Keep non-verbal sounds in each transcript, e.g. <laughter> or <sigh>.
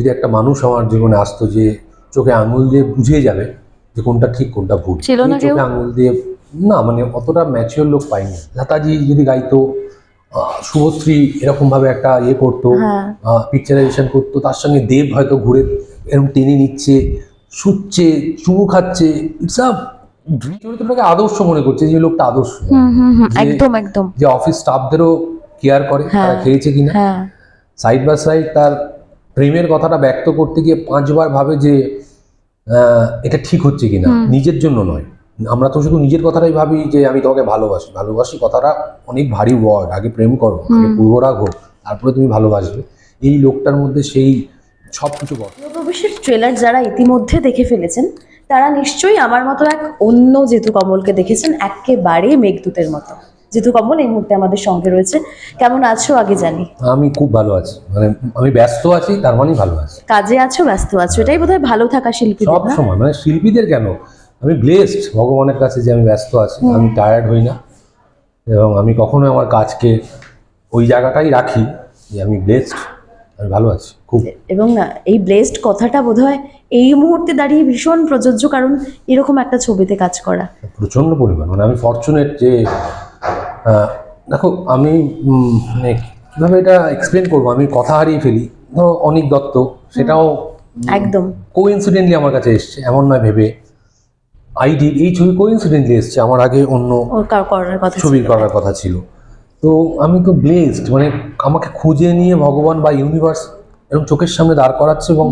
যদি একটা মানুষ আমার জীবনে আসতো যে চোখে আঙুল দিয়ে বুঝিয়ে যাবে যে কোনটা ঠিক কোনটা ভুল। চোখে আঙুল দিয়ে না মানে অতটা ম্যাচিওর লোক পাইনি। লতাজি যদি গাইতো শুভশ্রী এরকম ভাবে একটা ইয়ে করতো হ্যাঁ। পিকচারাইজেশন করতো তার সঙ্গে দেব হয়তো ঘুরে এরকম টেনে নিচ্ছে শুচ্ছে চুমু খাচ্ছে। ইটস আ চরিত্রটাকে আদর্শ মনে করছে যে লোকটা আদর্শ। হুম হুম হুম একদম একদম। যে অফিস স্টাফদেরও কেয়ার করে তারা হ্যাঁ। খেয়েছে কিনা। হ্যাঁ। সাইড বাই সাইড তার প্রেমের কথাটা ব্যক্ত করতে গিয়ে পাঁচবার ভাবে যে এটা ঠিক হচ্ছে কিনা নিজের জন্য নয়। আমরা তো শুধু নিজের কথাটাই ভাবি যে আমি তোমাকে ভালোবাসি। ভালোবাসি কথাটা অনেক ভারী ওয়ার্ড আগে প্রেম করো আগে। পূর্বরাগ হোক তারপরে তুমি ভালোবাসবে। এই লোকটার মধ্যে সেই সব কিছু ঘটে। প্রবেশের ট্রেলার যারা ইতিমধ্যে দেখে ফেলেছেন তারা নিশ্চয়ই আমার মতো এক অন্য জেতু কমলকে দেখেছেন একেবারে মেঘদূতের মতো। জেতু কমল এই মুহূর্তে আমাদের সঙ্গে রয়েছে। কেমন আছো আগে জানি? আমি খুব ভালো আছি। মানে আমি ব্যস্ত আছি তার মানেই ভালো আছি। কাজে আছো ব্যস্ত আছো এটাই বোধহয় ভালো থাকা শিল্পী সব সময় মানে শিল্পীদের কেন? আমি ব্লেসড ভগবানের কাছে যে আমি ব্যস্ত আছি। আমি টায়ার্ড হই না। এবং আমি কখনো আমার কাজকে ওই জায়গাটাই রাখি যে আমি ব্লেসড আমি ভালো আছি খুব। এবং না এই ব্লেসড কথাটা বোধহয় এই মুহূর্তে দাঁড়িয়ে ভীষণ প্রযোজ্য কারণ এরকম একটা ছবিতে কাজ করা। প্রচণ্ড পরিমাণ। মানে আমি ফর্চুনেট যে দেখো আমি মানে কীভাবে এটা এক্সপ্লেন করব? আমি কথা হারিয়ে ফেলি। ধরো অনিক দত্ত সেটাও একদম। কোইন্সিডেন্টলি আমার কাছে এসছে এমন নয় ভেবে। আইডি এই ছবি কোইন্সিডেন্টলি এসছে আমার আগে অন্য কার করার কথা ছিল। তো আমি তো ব্লেসড মানে আমাকে খুঁজে নিয়ে ভগবান বা ইউনিভার্স এরকম চোখের সামনে দাঁড় করাচ্ছে এবং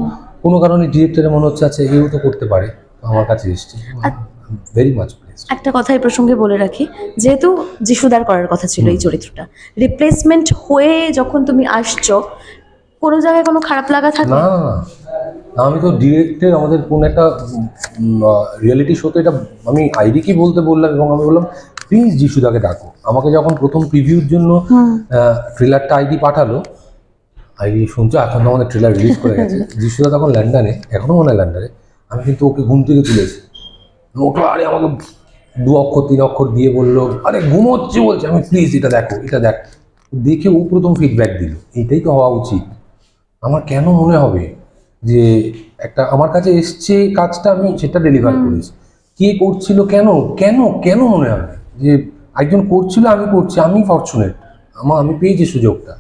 কোনো কারণে ডিরেক্টরের মনে হচ্ছে আচ্ছা এও তো করতে পারে। আমার কাছে এসছে। ভেরি মাচ একটা কথা এই প্রসঙ্গে বলে রাখি যেহেতু যিশুদার করার কথা ছিল এই চরিত্রটা রিপ্লেসমেন্ট হয়ে যখন তুমি আসছো কোনো জায়গায় কোনো খারাপ লাগা থাকে না আমি তো ডিরেক্টের আমাদের কোন একটা রিয়েলিটি শোতে এটা আমি আইডিকেই বলতে বললাম এবং আমি বললাম প্লিজ যিশুদাকে ডাকো। আমাকে যখন প্রথম প্রিভিউর জন্য ট্রেলারটা আইডি পাঠালো আইডি শুনছো এখন তো আমাদের ট্রেলার রিলিজ করে গেছে। <laughs> যিশুদা তখন লন্ডনে এখনও মনে হয় লন্ডনে আমি কিন্তু ওকে ঘুম থেকে তুলেছি। ওটা আরে আমাকে দু অক্ষর তিন অক্ষর দিয়ে বলল আরে ঘুমোচ্ছে বলছে। আমি প্লিজ এটা দেখো এটা দেখ। দেখে ও প্রথম ফিডব্যাক দিল। এইটাই তো হওয়া উচিত। আমার কেন মনে হবে যে একটা আমার কাছে এসছে কাজটা আমি সেটা ডেলিভার করেছি। কে করছিল কেন? কেন কেন মনে হবে? যে একজন করছিল আমি করছি আমি ফর্চুনেট আমার আমি পেয়েছি সুযোগটা।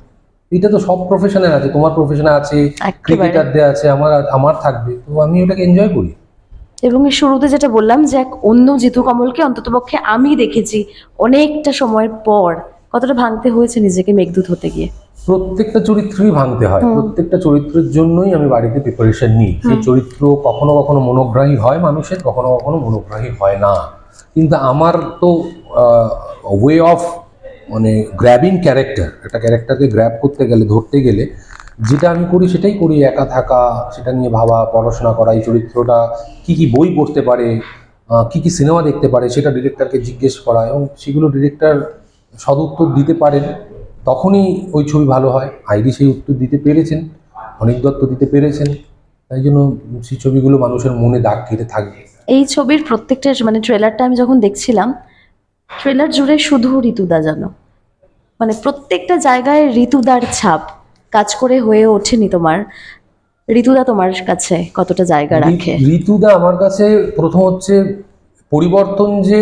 এটা তো সব প্রফেশনের আছে তোমার প্রফেশনে আছে ক্রিকেটারদের আছে আমার আমার থাকবে। তো আমি ওটাকে এনজয় করি। এবং এই শুরুতে যেটা বললাম যে এক অন্য জিতু কমলকে অন্ততপক্ষে আমি দেখেছি অনেকটা সময়ের পর কতটা ভাঙতে হয়েছে নিজেকে মেঘদূত হতে গিয়ে। প্রত্যেকটা চরিত্রই ভাঙতে হয়। প্রত্যেকটা চরিত্রের জন্যই আমি বাড়িতে প্রিপারেশন নিই। সেই চরিত্র কখনো কখনো মনোগ্রাহী হয় মানুষের কখনো কখনো মনোগ্রাহী হয় না। কিন্তু আমার তো ওয়ে অফ মানে গ্র্যাবিং ক্যারেক্টার একটা ক্যারেক্টারকে গ্র্যাব করতে গেলে ধরতে গেলে যেটা আমি করি সেটাই করি, একা থাকা, সেটা নিয়ে ভাবা, পড়াশোনা করা, এই চরিত্রটা কি কি বই পড়তে পারে কি কি সিনেমা দেখতে পারে সেটা ডিরেক্টরকে জিজ্ঞেস করা এবং সেগুলো ডিরেক্টর সদুত্তর দিতে পারেন, তখনই ওই ছবি ভালো হয়। আইডি সেই উত্তর দিতে পেরেছেন, অনিক দত্ত দিতে পেরেছেন, তাই জন্য সেই ছবিগুলো মানুষের মনে দাগ কেটে থাকবে এই ছবির প্রত্যেকটা মানে ট্রেলারটা আমি যখন দেখছিলাম ট্রেলার জুড়ে শুধু ঋতুদা জানো। মানে প্রত্যেকটা জায়গায় ঋতুদার ছাপ। কাজ করে হয়ে ওঠেনি তোমার। ঋতুদা তোমার কাছে কতটা জায়গা রাখে? ঋতুদা আমার কাছে প্রথম হচ্ছে পরিবর্তন যে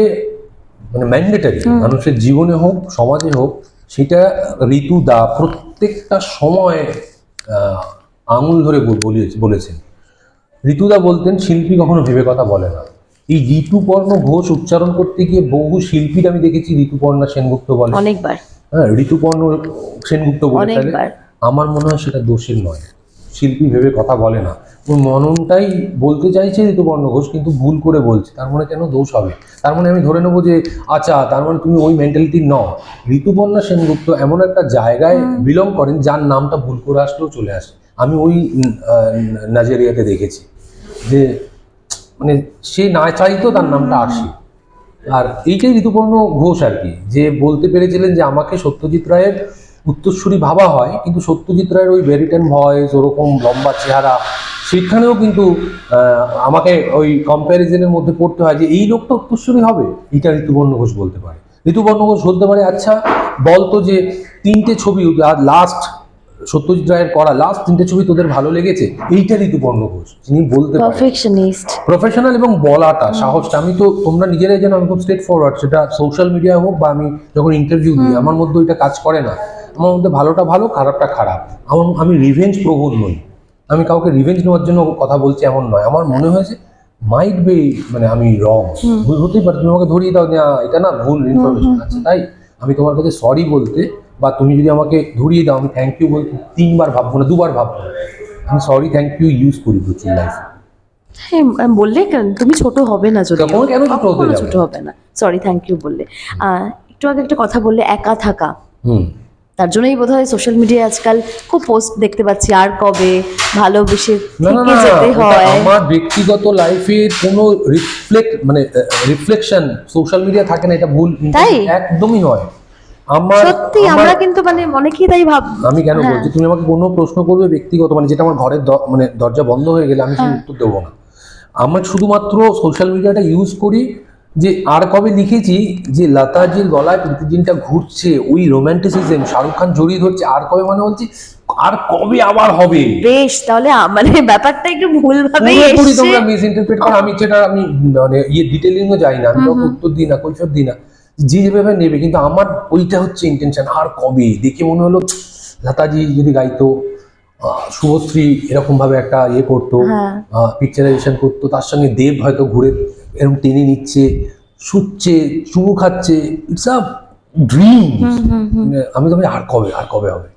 মানে ম্যান্ডেটারি মানুষের জীবনে হোক সমাজে হোক সেটা ঋতুদা প্রত্যেকটা সময় আঙুল ধরে বলেছেন ঋতুদা বলতেন শিল্পী কখনো ভেবে কথা বলে না। এই ঋতুপর্ণ ঘোষ উচ্চারণ করতে গিয়ে বহু শিল্পীর আমি দেখেছি ঋতুপর্ণা সেনগুপ্ত বলে। অনেকবার। হ্যাঁ ঋতুপর্ণ সেনগুপ্ত বলে অনেকবার। আমার মনে হয় সেটা দোষের নয়। শিল্পী ভেবে কথা বলে না। ওর মননটাই বলতে চাইছে ঋতুপর্ণ ঘোষ কিন্তু ভুল করে বলছে। তার মানে কেন দোষ হবে? তার মানে আমি ধরে নেব যে আচ্ছা তার মানে তুমি ওই মেন্টালিটি ন ঋতুপর্ণা সেনগুপ্ত এমন একটা জায়গায় বিলং করেন যার নামটা ভুল করে আসলেও চলে আসে। আমি ওই নাজেরিয়াতে দেখেছি। যে মানে সে না চাইতো তার নামটা আসে। আর এইটাই ঋতুপর্ণ ঘোষ আর কি। যে বলতে পেরেছিলেন যে আমাকে সত্যজিৎ রায়ের উত্তরসূরি ভাবা হয় কিন্তু সত্যজিৎ রায়ের ওই ব্যারিটেন ভয়েস ওরকম লম্বা চেহারা সেখানেও কিন্তু আমাকে ওই কম্প্যারিজনের মধ্যে পড়তে হয় যে এই লোকটা উত্তরসূরি হবে? এটা ঋতুপর্ণ ঘোষ বলতে পারে। ঋতুপর্ণ ঘোষ বলতে পারে আচ্ছা বলতো যে তিনটে ছবি আর লাস্ট সত্যজিৎ রায়ের করা লাস্ট তিনটে ছবি তোদের ভালো লেগেছে? এইটা ঋতুপর্ণ ঘোষ যিনি বলতে পারফেকশনিস্ট প্রফেশনাল এবং বলাটা সাহসটা। আমি তো তোমরা নিজেরাই জানো আমি খুব স্ট্রেট ফরওয়ার্ড সেটা সোশ্যাল মিডিয়া হোক বা আমি যখন ইন্টারভিউ দিই আমার মধ্যে ওইটা কাজ করে না। আমার মধ্যে ভালোটা ভালো খারাপটা খারাপ। আমার আমি রিভেঞ্জ প্রবণ নই। আমি কাউকে রিভেঞ্জ নেওয়ার জন্য কথা বলছি এমন নয়। আমার মনে হয়েছে মাইট বি মানে আমি রং ভুল হতেই পারে তুমি আমাকে ধরিয়ে দাও যে "আহ, এটা না ভুল ইনফরমেশন আছে তাই? আমি তোমার কাছে সরি বলতে বা তুমি যদি আমাকে ধরিয়ে দাও আমি থ্যাংক ইউ বলতে তিনবার ভাববো না দুবার ভাববো না। আমি সরি থ্যাংক ইউ ইউজ করি প্রচুর লাইফে হ্যাঁ বললে কেন? তুমি ছোট হবে না যদি কেন? ছোট হবে না। সরি থ্যাংক ইউ বললে। একটু আগে একটা কথা বললে একা থাকা। হুম। তার জন্যই বোধ হয় সোশ্যাল মিডিয়ায় আজকাল খুব পোস্ট দেখতে পাচ্ছি আর কবে ভালোবেসে থেকে যেতে হয় আমার ব্যক্তিগত লাইফের কোনো রিফ্লেক্ট মানে রিফ্লেকশন সোশ্যাল মিডিয়া থাকে না এটা ভুল তাই? একদমই নয় আমার সত্যি আমরা কিন্তু মানে অনেকেই তাই ভাব আমি কেন হ্যাঁ। বলছি তুমি আমাকে কোনো প্রশ্ন করবে ব্যক্তিগত মানে যেটা আমার ঘরের মানে দরজা বন্ধ হয়ে গেলে আমি হ্যাঁ। উত্তর দেবো না আমার শুধুমাত্র সোশ্যাল মিডিয়াটা ইউজ করি যে আর কবে লিখেছি যে লতাজির গলায় প্রীতিজিনটা ঘুরছে ওই রোম্যান্টিসিজম শাহরুখ খান জড়িয়ে ধরছে আর কবে মানে বলছি আর কবে আবার হবে? বেশ তাহলে মানে ব্যাপারটা একটু ভুল ভাবে পুরোপুরি তোমরা মিস ইন্টারপ্রেট করো আমি সেটা আমি মানে ইয়ে ডিটেলিংও যাই না আমি উত্তর দিই না কৈফত দিই না। যে যেভাবে নেবে কিন্তু আমার ওইটা হচ্ছে ইন্টেনশন আর কবে? দেখে মনে হলো লতাজি যদি গাইতো শুভশ্রী এরকম ভাবে একটা ইয়ে করতো হ্যাঁ। পিকচারাইজেশন করতো তার সঙ্গে দেব হয়তো ঘুরে এরকম টেনে নিচ্ছে শুচ্ছে চুমু খাচ্ছে ইটস আ ড্রিম আমি তো আর কবে আর কবে হবে?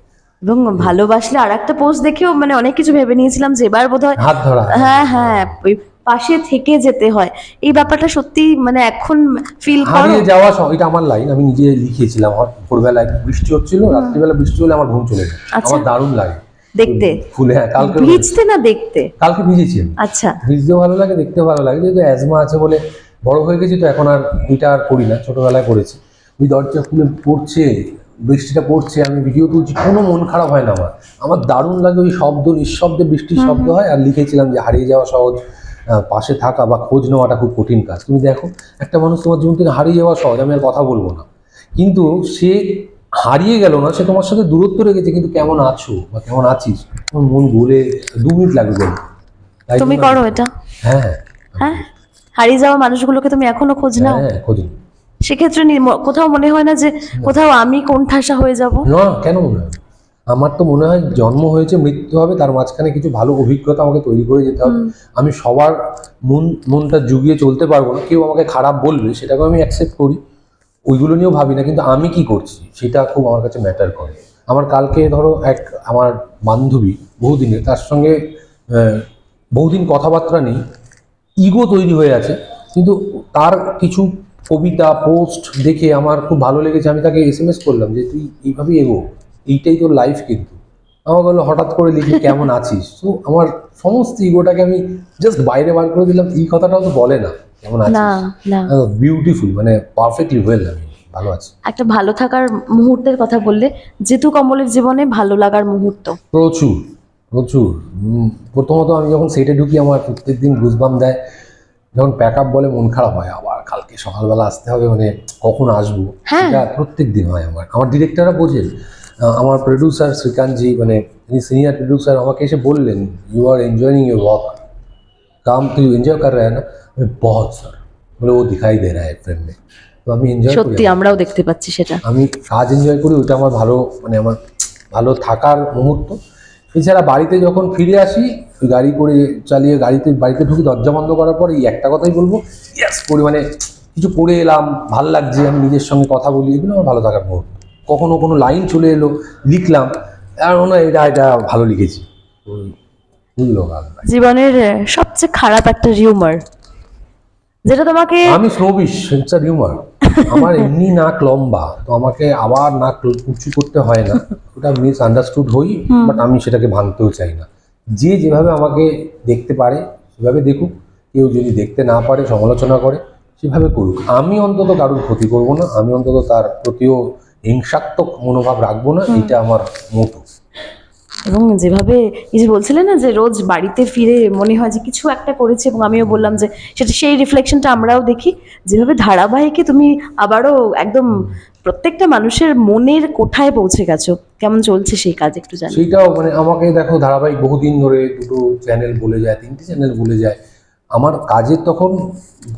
এবং ভালোবাসলে আর একটা পোস্ট দেখেও মানে অনেক কিছু ভেবে নিয়েছিলাম যে এবার বোধ হয় হাত ধরা। হ্যাঁ হ্যাঁ ওই পাশে থেকে যেতে হয়। এই ব্যাপারটা সত্যি মানে এখন ফিল হারিয়ে যাওয়া সব- এটা আমার লাইন আমি নিজে লিখিয়েছিলাম আমার ভোরবেলায় বৃষ্টি হচ্ছিল রাত্রিবেলা বৃষ্টি হলে আমার ঘুম চলে যায়। আচ্ছা। আমার দারুণ লাগে। দেখতে। ফুলে হ্যাঁ কালকে ভিজতে না দেখতে? কালকে ভিজেছি আচ্ছা। ভিজতেও ভালো লাগে দেখতেও ভালো লাগে। যেহেতু অ্যাজমা আছে বলে বড় হয়ে গেছি তো এখন আর ওইটা আর করি না। ছোটবেলায় করেছি। ওই দরজা খুলে পড়ছে বৃষ্টিটা পড়ছে আমি ভিডিও তুলছি কোনো মন খারাপ হয় না আমার। আমার দারুণ লাগে ওই শব্দ নিঃশব্দে বৃষ্টির শব্দ হয় আর লিখেছিলাম যে হারিয়ে যাওয়া সহজ পাশে থাকা বা খোঁজ নেওয়াটা খুব কঠিন কাজ। তুমি দেখো একটা মানুষ তোমার জীবন থেকে হারিয়ে যাওয়া সহজ আমি আর কথা বলব না। কিন্তু সে হারিয়ে গেল না সে তোমার সাথে দূরত্ব রেখেছে কিন্তু কেমন আছো বা কেমন আছিস? তোমার মন গলে দু মিনিট লাগবে। তুমি করো এটা। হ্যাঁ হ্যাঁ। হ্যাঁ? হারিয়ে যাওয়া মানুষগুলোকে তুমি এখনও খোঁজ নাও। হ্যাঁ খোঁজি সেক্ষেত্রে নি- কোথাও মনে হয় না যে কোথাও আমি কোন ঠাসা হয়ে যাব? না কেন মনে হয় আমার তো মনে হয় জন্ম হয়েছে মৃত্যু হবে তার মাঝখানে কিছু ভালো অভিজ্ঞতা আমাকে তৈরি করে যেতে হবে। আমি সবার মন মনটা জুগিয়ে চলতে পারব না কেউ আমাকে খারাপ বলবে সেটাকে আমি অ্যাকসেপ্ট করি। ওইগুলো নিয়েও ভাবি না, কিন্তু আমি কি করছি সেটা খুব আমার কাছে ম্যাটার করে। আমার কালকে ধরো এক আমার বান্ধবী বহুদিনের তার সঙ্গে বহুদিন কথাবার্তা নেই ইগো তৈরি হয়ে আছে, কিন্তু তার কিছু কবিতা পোস্ট দেখে আমার খুব ভালো লেগেছে, আমি তাকে এস এম এস করলাম যে, তুই এইভাবেই এগো এইটাই তোর লাইফ কিন্তু। আমার বলল, হঠাৎ করে লিখে কেমন আছিস? তো আমার সমস্ত ইগোটাকে আমি জাস্ট বাইরে বার করে দিলাম, এই কথাটাও তো বলে না। কেমন আছে না না। বিউটিফুল মানে পারফেক্টলি ওয়েল আমি ভালো আছি। একটা ভালো থাকার মুহূর্তের কথা বললে যেহেতু কমলের জীবনে ভালো লাগার মুহূর্ত। প্রচুর প্রচুর। প্রথমত আমি যখন সেটে ঢুকি আমার প্রত্যেকদিন গুজবাম দেয়। যখন প্যাক আপ বলে মন খারাপ হয় আবার কালকে সকালবেলা আসতে হবে মানে কখন আসব? হ্যাঁ। সেটা প্রত্যেক দিন হয় আমার। আমার ডিরেক্টররা বোঝেন। আমার প্রডিউসার শ্রীকান্তজি মানে তিনি সিনিয়র প্রডিউসার আমাকে এসে বললেন you are enjoying your work काम तो यू एंजॉय कर रहा है ना मैं बहुत सर बोले वो दिखाई दे रहा है फ्रेम में তো আমি এনজয় করি সত্যি আমরাও দেখতে পাচ্ছি সেটা আমি কাজ এনজয় করি ওটা আমার ভালো মানে আমার ভালো থাকার মুহূর্ত এছাড়া বাড়িতে যখন ফিরে আসি ওই গাড়ি করে চালিয়ে গাড়িতে বাড়িতে ঢুকি দরজা বন্ধ করার পর এই একটা কথাই বলবো ইয়াস করি মানে কিছু পড়ে এলাম ভাল লাগছে আমি নিজের সঙ্গে কথা বলি এগুলো আমার ভালো থাকার মুহূর্ত কখনো কোনো লাইন চলে এলো লিখলাম আর মনে হয় এটা এটা ভালো লিখেছি ওই ভালো লাগে। জীবনের সবচেয়ে খারাপ একটা রিউমার যেটা তোমাকে আমি স্নোবিশ ইটস রিউমার আমার এমনি নাক লম্বা তো আমাকে আবার নাক উঁচু করতে হয় না। ওটা মিস আন্ডারস্টুড হই বাট আমি সেটাকে ভাঙতেও চাই না। যে যেভাবে আমাকে দেখতে পারে সেভাবে দেখুক। কেউ যদি দেখতে না পারে সমালোচনা করে সেভাবে করুক। আমি অন্তত কারোর ক্ষতি করব না। আমি অন্তত তার প্রতিও হিংসাত্মক মনোভাব রাখব না। এটা আমার মোটো এবং যেভাবে এই যে বলছিলে না যে রোজ বাড়িতে ফিরে মনে হয় যে কিছু একটা করেছে এবং আমিও বললাম যে সেটা সেই রিফ্লেকশনটা আমরাও দেখি যেভাবে ধারাবাহিকে তুমি আবারও একদম প্রত্যেকটা মানুষের মনের কোঠায় পৌঁছে গেছো কেমন চলছে সেই কাজ একটু জানি সেইটাও মানে আমাকে দেখো ধারাবাহিক বহুদিন ধরে দুটো চ্যানেল বলে যায় তিনটে চ্যানেল বলে যায় আমার কাজের তখন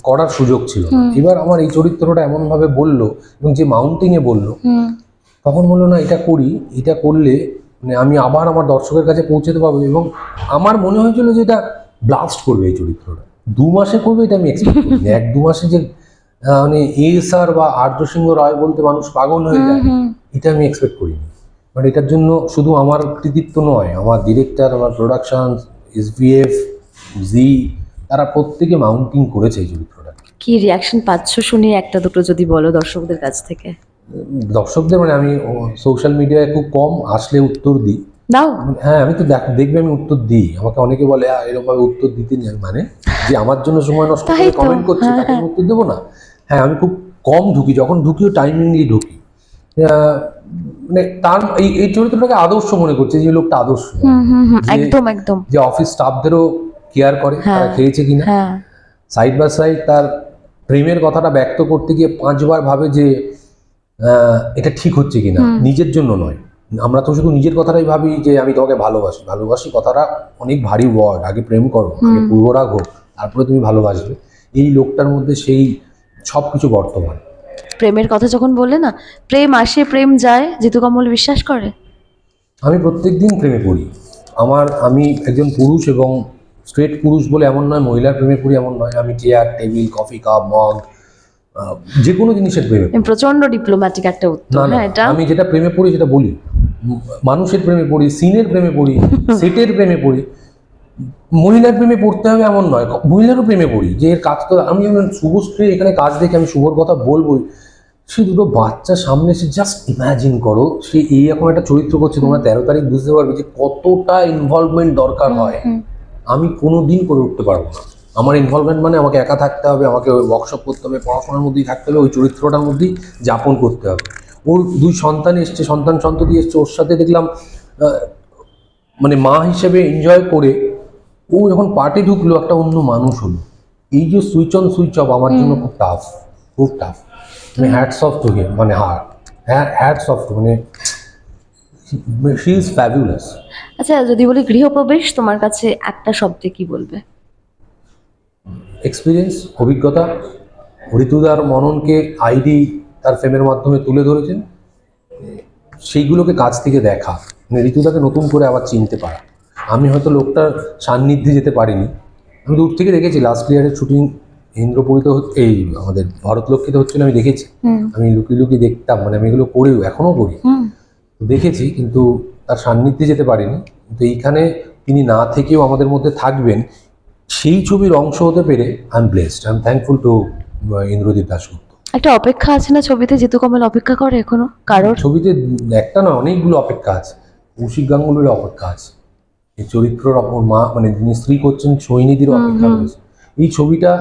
করার সুযোগ ছিল এবার আমার এই চরিত্রটা এমনভাবে বলল এবং যে মাউন্টিংয়ে বলল তখন বলল না এটা করি এটা করলে মানে আমি আবার আমার দর্শকের কাছে পৌঁছতে পারব এবং আমার মনে হয়েছিল যে এটা ব্লাস্ট করবে এই চরিত্রটা। দু মাসে করবে এটা আমি এক্সপেক্ট করিনি। <laughs> এক দু মাসে যে মানে এস আর বা আর্য সিংহ রায় বলতে মানুষ পাগল হয়ে যায় এটা আমি এক্সপেক্ট করিনি। বাট এটার জন্য শুধু আমার কৃতিত্ব নয় আমার ডিরেক্টর আমার প্রোডাকশন এসবিএফ জি তারা প্রত্যেকে মাউন্টিং করেছে এই চরিত্রটা কি রিয়াকশন পাচ্ছ শুনি একটা দুটো যদি বলো দর্শকদের কাছ থেকে? দর্শকদের মানে আমি সোশ্যাল মিডিয়ায় খুব কম আসলে উত্তর দিই। দাও। হ্যাঁ আমি তো দেখ দেখবে আমি উত্তর দিই। আমাকে অনেকে বলে "আহ, এরকমভাবে উত্তর দিতে নেই। মানে যে আমার জন্য সময় নষ্ট করে কমেন্ট করছে হ্যাঁ, তাকে উত্তর দেবো না। হ্যাঁ আমি খুব কম ঢুকি যখন ঢুকিও টাইমিংলি ঢুকি। মানে তার এই এই চরিত্রটাকে আদর্শ মনে করছে যে লোকটা আদর্শ। হুম হুম হুম একদম একদম। যে অফিস স্টাফদেরও কেয়ার করে তারা হ্যাঁ। খেয়েছে কিনা। হ্যাঁ। সাইড বাই সাইড তার প্রেমের কথাটা ব্যক্ত করতে গিয়ে পাঁচবার ভাবে যে এটা ঠিক হচ্ছে কিনা? নিজের জন্য নয়। আমরা তো শুধু নিজের কথাটাই ভাবি যে আমি তোমাকে ভালোবাসি। ভালোবাসি কথাটা অনেক ভারী ওয়ার্ড আগে প্রেম করো আগে পূর্বরাগ হোক তারপরে তুমি ভালোবাসবে। এই লোকটার মধ্যে সেই সব কিছু বর্তমান। প্রেমের কথা যখন বললে না প্রেম আসে প্রেম যায় জিতু কমল বিশ্বাস করে? আমি প্রত্যেক দিন প্রেমে পড়ি। আমার আমি একজন পুরুষ এবং স্ট্রেট পুরুষ বলে এমন নয় মহিলার প্রেমে পড়ি এমন নয়। আমি chair table coffee cup mug যে কোনো জিনিসের প্রেমে পড়ি। প্রচণ্ড ডিপ্লোম্যাটিক একটা উত্তর না হ্যাঁ এটা? আমি যেটা প্রেমে পড়ি সেটা বলি। মানুষের প্রেমে পড়ি সিনের প্রেমে পড়ি <laughs> সেটের প্রেমে পড়ি। মহিলার প্রেমে পড়তে হবে এমন নয় মহিলারও প্রেমে পড়ি। যে এর কাজ তো আমি শুভশ্রী এখানে কাজ দেখে আমি শুভর কথা বলবোই। সে দুটো বাচ্চা সামনে এসে জাস্ট ইমাজিন করো সে এই রকম একটা চরিত্র করছে তোমরা তেরো তারিখ বুঝতে পারবে যে কতটা ইনভলভমেন্ট দরকার হয়। আমি কোনো দিন করে উঠতে পারব না। আমার ইনভলভমেন্ট মানে আমাকে একা থাকতে হবে আমাকে ওই ওয়ার্কশপ করতে হবে পড়াশোনার মধ্যেই থাকতে হবে ওই চরিত্রটার মধ্যেই যাপন করতে হবে। ওর দুই সন্তান এসছে সন্তান সন্ততি এসছে ওর সাথে দেখলাম মানে মা হিসেবে এনজয় করে ও যখন পার্টি ঢুকলো একটা অন্য মানুষ হলো। এই যে সুইচ অন সুইচ অফ আমার জন্য খুব টাফ খুব টাফ মানে হ্যাটস অফ টু মানে হার হ্যাঁ হ্যাটস অফ টু মানে শি ইজ ফ্যাবুলাস আচ্ছা যদি বলি গৃহপ্রবেশ তোমার কাছে একটা শব্দে কি বলবে? এক্সপিরিয়েন্স অভিজ্ঞতা ঋতুদার মননকে আইডি তার ফ্রেমের মাধ্যমে তুলে ধরেছেন। সেইগুলোকে কাছ থেকে দেখা। মানে ঋতুদাকে নতুন করে আবার চিনতে পারা। আমি হয়তো লোকটার সান্নিধ্যে যেতে পারিনি। আমি দূর থেকে দেখেছি লাস্ট ইয়ারের শুটিং ইন্দ্রপুরীতে এই আমাদের ভরতলক্ষ্মীতে হচ্ছিল আমি দেখেছি। আমি লুকিয়ে লুকিয়ে দেখতাম মানে আমি এগুলো করিও এখনও করি দেখেছি কিন্তু তার সান্নিধ্যে যেতে পারিনি। কিন্তু এইখানে তিনি না থেকেও আমাদের মধ্যে থাকবেন সেই ছবির অংশ হতে পেরে I am blessed I am thankful to Indrajit Dasgupta একটা অপেক্ষা আছে না ছবিতে? জিতু কমল অপেক্ষা করে এখনও? কারোর? ছবিতে একটা না অনেকগুলো অপেক্ষা আছে। কৌশিক গাঙ্গুলির অপেক্ষা আছে। এই চরিত্রর অপর মা মানে যিনি স্ত্রী করছেন সৈনিধির অপেক্ষা রয়েছে। এই ছবিটা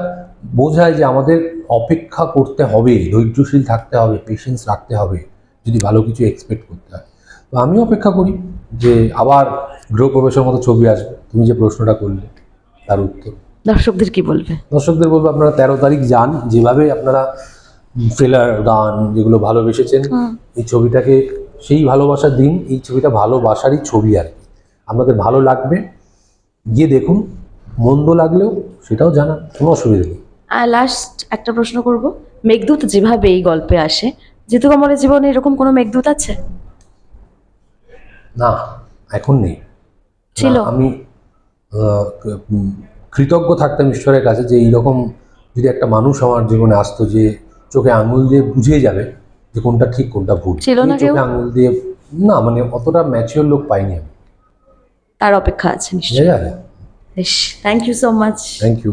বোঝায় যে আমাদের অপেক্ষা করতে হবে ধৈর্যশীল থাকতে হবে পেশেন্স রাখতে হবে যদি ভালো কিছু এক্সপেক্ট করতে হয়। তো আমি অপেক্ষা করি যে আবার গৃহপ্রবেশের মতো ছবি আসবে। তুমি যে প্রশ্নটা করলে। তার উত্তর। দর্শকদের কি বলবে? দর্শকদের বলব আপনারা তেরো তারিখ যান যেভাবে আপনারা ট্রেলার গান যেগুলো ভালোবেসেছেন এই ছবিটাকে সেই ভালোবাসার দিন এই ছবিটা ভালোবাসারই ছবি আর কি। আপনাদের ভালো লাগবে গিয়ে দেখুন মন্দ লাগলেও সেটাও জানা কোনো অসুবিধা নেই। আর লাস্ট একটা প্রশ্ন করব মেঘদূত যেভাবে এই গল্পে আসে যেহেতু আমার জীবনে এরকম কোনো মেঘদূত আছে? না এখন নেই। ছিল। আমি কৃতজ্ঞ থাকতাম ঈশ্বরের কাছে যে এইরকম যদি একটা মানুষ আমার জীবনে আসতো যে চোখে আঙুল দিয়ে বুঝিয়ে যাবে যে কোনটা ঠিক কোনটা ভুল। ছিল না চোখে আঙুল দিয়ে না মানে অতটা ম্যাচিওর লোক পাইনি আমি। তার অপেক্ষা আছে নিশ্চয়ই। Thank you so much thank you